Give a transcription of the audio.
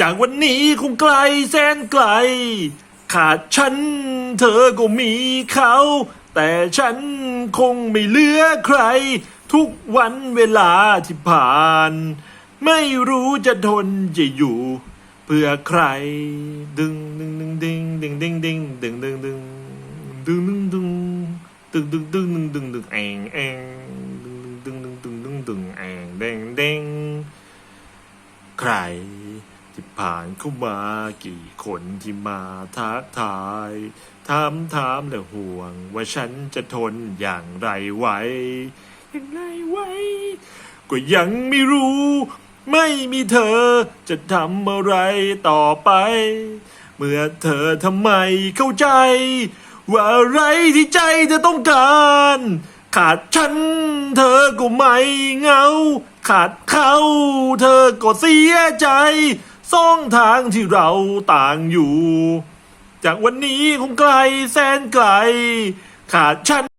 จากวันนี้คงไกลแสนไกล ขาดฉันเธอก็มีเขา แต่ฉันคงไม่เหลือใคร ทุกวันเวลาที่ผ่าน ไม่รู้จะทนจะอยู่ เพื่อใคร ดึงดึงดึงดึงดึงดึงดึงดึงดึงดึงดึงดึงดึงดึงดึงดึงดึงดึงดึงแองแองดึงดึงดึงดึงดึงดึงแองแดงแดงใคร ที่ผ่านเข้ามากี่คนที่มาทักทาย ถามถามและห่วง ว่าฉันจะทนอย่างไรไหวอย่างไรไหวก็ยังไม่รู้ ไม่มีเธอจะทำอะไรต่อไป เมื่อเธอทำไมเข้าใจ ว่าอะไรที่ใจเธอต้องการขาดฉันเธอก็ไม่เหงา ขาดเขาเธอก็เสียใจ สองทางที่เราต่างอยู่ จากวันนี้คงไกลแสนไกล ขาดฉัน